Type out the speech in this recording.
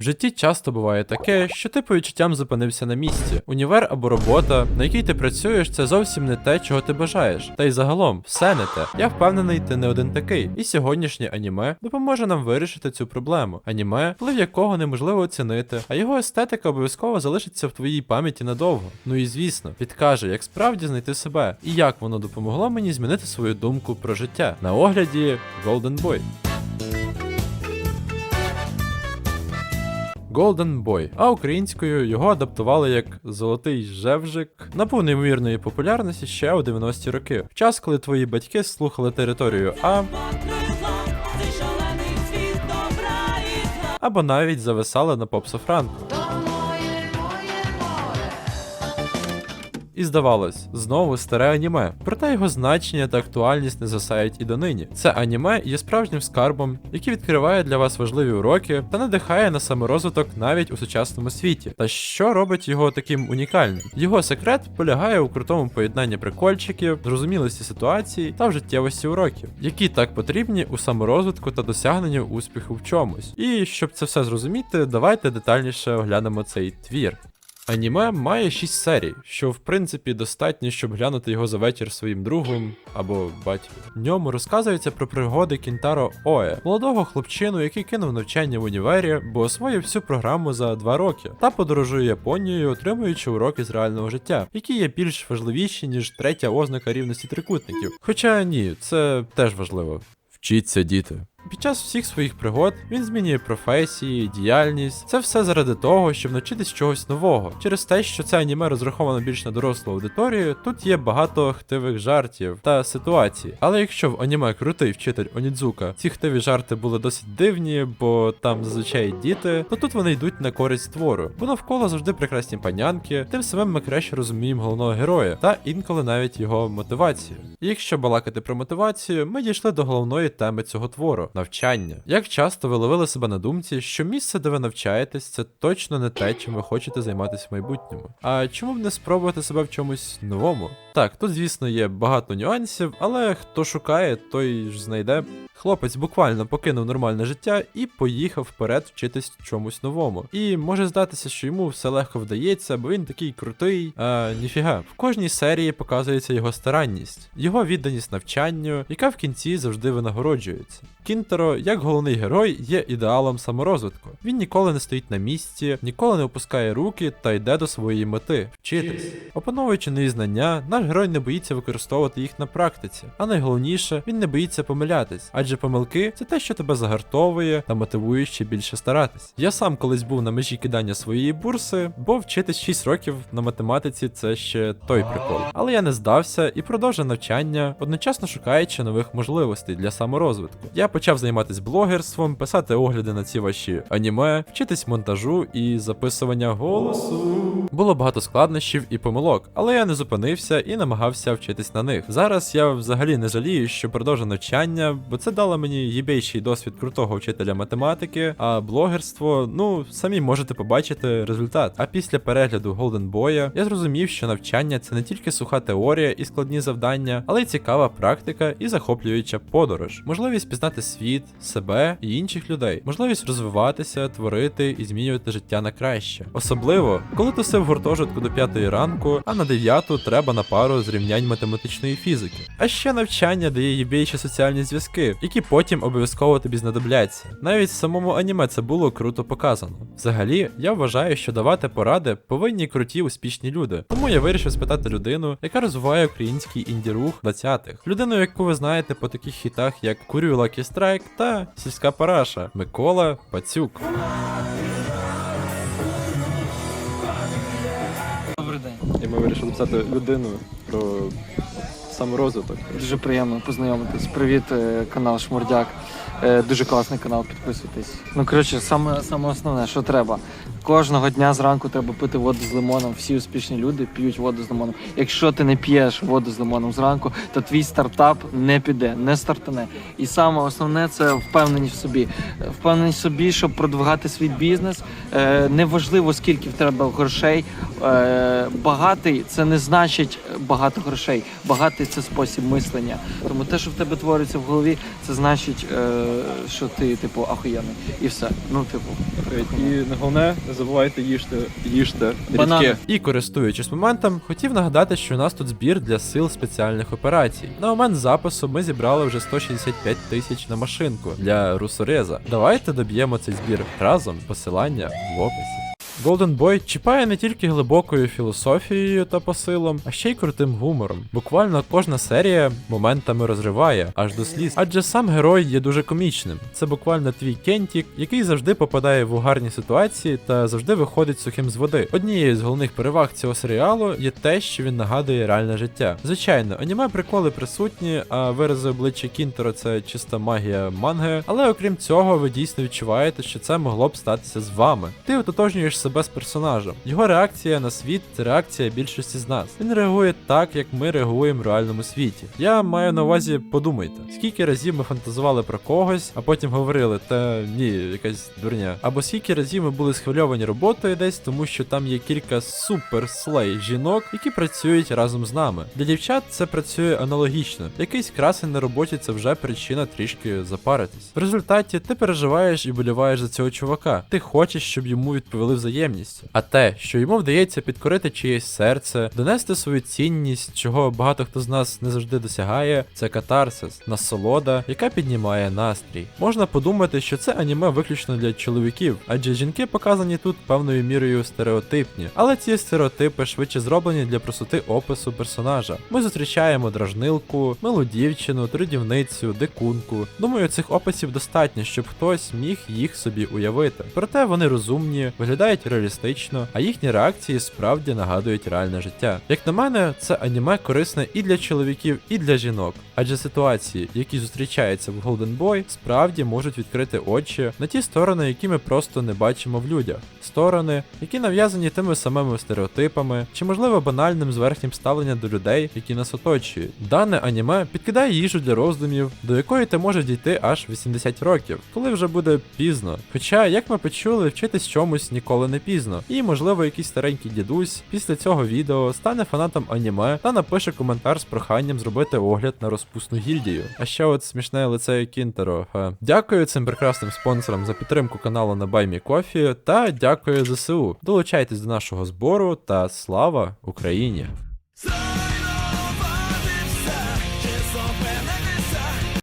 В житті часто буває таке, що ти по відчуттям зупинився на місці. Універ або робота, на якій ти працюєш, це зовсім не те, чого ти бажаєш. Та й загалом, все не те. Я впевнений, ти не один такий. І сьогоднішнє аніме допоможе нам вирішити цю проблему. Аніме, вплив якого неможливо оцінити, а його естетика обов'язково залишиться в твоїй пам'яті надовго. Ну і звісно, підкаже, як справді знайти себе, і як воно допомогло мені змінити свою думку про життя. На огляді Golden Boy. Golden Boy, а українською його адаптували як Золотий Жевжик. Набув неймовірної популярності ще у 90-ті роки, в час, коли твої батьки слухали територію А або навіть зависали на попсофранку. І здавалось, знову старе аніме. Проте його значення та актуальність не засають і донині. Це аніме є справжнім скарбом, який відкриває для вас важливі уроки та надихає на саморозвиток навіть у сучасному світі. Та що робить його таким унікальним? Його секрет полягає у крутому поєднанні прикольчиків, зрозумілості ситуації та в життєвості уроків, які так потрібні у саморозвитку та досягненню успіху в чомусь. І щоб це все зрозуміти, давайте детальніше оглянемо цей твір. Аніме має 6 серій, що в принципі достатньо, щоб глянути його за вечір своїм другом або батьком. В ньому розказується про пригоди Кінтаро Оe, молодого хлопчину, який кинув навчання в універі, бо освоїв всю програму за 2 роки, та подорожує Японією, отримуючи уроки з реального життя, які є більш важливіші, ніж третя ознака рівності трикутників. Хоча ні, це теж важливо. Вчіться, діти. Під час всіх своїх пригод він змінює професії, діяльність. Це все заради того, щоб навчитись чогось нового. Через те, що це аніме розраховано більш на дорослу аудиторію, тут є багато хтивих жартів та ситуацій. Але якщо в аніме крутий вчитель Онідзука, ці хтиві жарти були досить дивні, бо там зазвичай діти, то тут вони йдуть на користь твору. Бо навколо завжди прекрасні панянки, тим самим ми краще розуміємо головного героя та інколи навіть його мотивацію. І якщо балакати про мотивацію, ми дійшли до головної теми цього твору навчання. Як часто ви ловили себе на думці, що місце, де ви навчаєтесь, це точно не те, чим ви хочете займатися в майбутньому. А чому б не спробувати себе в чомусь новому? Так, тут, звісно, є багато нюансів, але хто шукає, той ж знайде. Хлопець буквально покинув нормальне життя і поїхав вперед вчитись чомусь новому. І може здатися, що йому все легко вдається, бо він такий крутий. А ніфіга. В кожній серії показується його старанність, його відданість навчанню, яка в кінці завжди винагороджується. Кінтеро, як головний герой, є ідеалом саморозвитку. Він ніколи не стоїть на місці, ніколи не опускає руки та йде до своєї мети вчитись. Опановуючи нові знання, наш герой не боїться використовувати їх на практиці. А найголовніше, він не боїться помилятись, адже помилки це те, що тебе загартовує та мотивує ще більше старатись. Я сам колись був на межі кидання своєї бурси, бо вчитись 6 років на математиці це ще той прикол. Але я не здався і продовжив навчання, одночасно шукаючи нових можливостей для саморозвитку. Я почав займатися блогерством, писати огляди на ці ваші аніме, вчитись монтажу і записування голосу. Було багато складнощів і помилок, але я не зупинився і намагався вчитись на них. Зараз я взагалі не жалію, що продовжив навчання, бо це дало мені їбейший досвід крутого вчителя математики, а блогерство, ну, самі можете побачити результат. А після перегляду Golden Boy я зрозумів, що навчання це не тільки суха теорія і складні завдання, але й цікава практика і захоплююча подорож, можливість пізнати світ, себе і інших людей, можливість розвиватися, творити і змінювати життя на краще. Особливо, коли ти в гуртожитку до п'ятої ранку, а на дев'яту треба на пару з рівнянь математичної фізики. А ще навчання дає їбейші соціальні зв'язки, які потім обов'язково тобі знадобляться. Навіть в самому аніме це було круто показано. Взагалі, я вважаю, що давати поради повинні круті успішні люди. Тому я вирішив спитати людину, яка розвиває український інді-рух 20-х. Людину, яку ви знаєте по таких хітах, як Курю Лакі Страйк та Сільська Параша Микола Пацюк. Добрий день. І ми вирішили писати людину про саморозвиток. Дуже приємно познайомитись. Привіт, е, канал Шмурдяк. Е, Дуже класний канал, підписуйтесь. Ну коротше, саме, саме основне, що треба. Кожного дня зранку треба пити воду з лимоном. Всі успішні люди п'ють воду з лимоном. Якщо ти не п'єш воду з лимоном зранку, то твій стартап не піде, не стартане. І саме основне це впевненість в собі. Впевненість в собі, щоб продвигати свій бізнес. Е, Неважливо, скільки в тебе грошей. Е, Багатий це не значить багато грошей. Багатий це спосіб мислення. Тому те, що в тебе твориться в голові, це значить, е, що ти, типу, ахуєнний. І все. Ну, типу. І головне, не забувайте їжте, їжте Банани. рідке. І користуючись моментом, хотів нагадати, що у нас тут збір для сил спеціальних операцій. На момент запису ми зібрали вже 165 тисяч на машинку для русореза. Давайте доб'ємо цей збір разом. Посилання в описі. Golden Boy чіпає не тільки глибокою філософією та посилом, а ще й крутим гумором. Буквально кожна серія моментами розриває аж до сліз. Адже сам герой є дуже комічним. Це буквально твій кентік, який завжди попадає в угарні ситуації та завжди виходить сухим з води. Однією з головних переваг цього серіалу є те, що він нагадує реальне життя. Звичайно, аніме приколи присутні, а вирази обличчя Кінтеро це чиста магія манги. Але окрім цього, ви дійсно відчуваєте, що це могло б статися з вами. Ти ототожнюєш себе з персонажем. Його реакція на світ це реакція більшості з нас. Він реагує так, як ми реагуємо в реальному світі. Я маю на увазі, подумайте, скільки разів ми фантазували про когось, а потім говорили, та ні, якась дурня. Або скільки разів ми були схвильовані роботою десь, тому що там є кілька супер слей жінок, які працюють разом з нами. Для дівчат це працює аналогічно. Якийсь красень на роботі це вже причина трішки запаритись. В результаті ти переживаєш і боліваєш за цього чувака. Ти хочеш, щоб йому відповіли взаємністю. А те, що йому вдається підкорити чиєсь серце, донести свою цінність, чого багато хто з нас не завжди досягає, це катарсис, насолода, яка піднімає настрій. Можна подумати, що це аніме виключно для чоловіків, адже жінки показані тут певною мірою стереотипні, але ці стереотипи швидше зроблені для простоти опису персонажа. Ми зустрічаємо дражнилку, милу дівчину, трудівницю, дикунку. Думаю, цих описів достатньо, щоб хтось міг їх собі уявити. Проте вони розумні, виглядають реалістично, а їхні реакції справді нагадують реальне життя. Як на мене, це аніме корисне і для чоловіків, і для жінок, адже ситуації, які зустрічаються в Golden Boy, справді можуть відкрити очі на ті сторони, які ми просто не бачимо в людях. Сторони, які нав'язані тими самими стереотипами, чи можливо банальним зверхнім ставленням до людей, які нас оточують. Дане аніме підкидає їжу для роздумів, до якої ти можеш дійти аж 80 років, коли вже буде пізно. Хоча, як ми почули, вчитись чомусь ніколи не пізно. І можливо, якийсь старенький дідусь після цього відео стане фанатом аніме та напише коментар з проханням зробити огляд на розпусну гільдію. А ще от смішне лице Кінтеро. Ха. Дякую цим прекрасним спонсорам за підтримку каналу на BuyMeCoffee та дякую ЗСУ. Долучайтесь до нашого збору та слава Україні!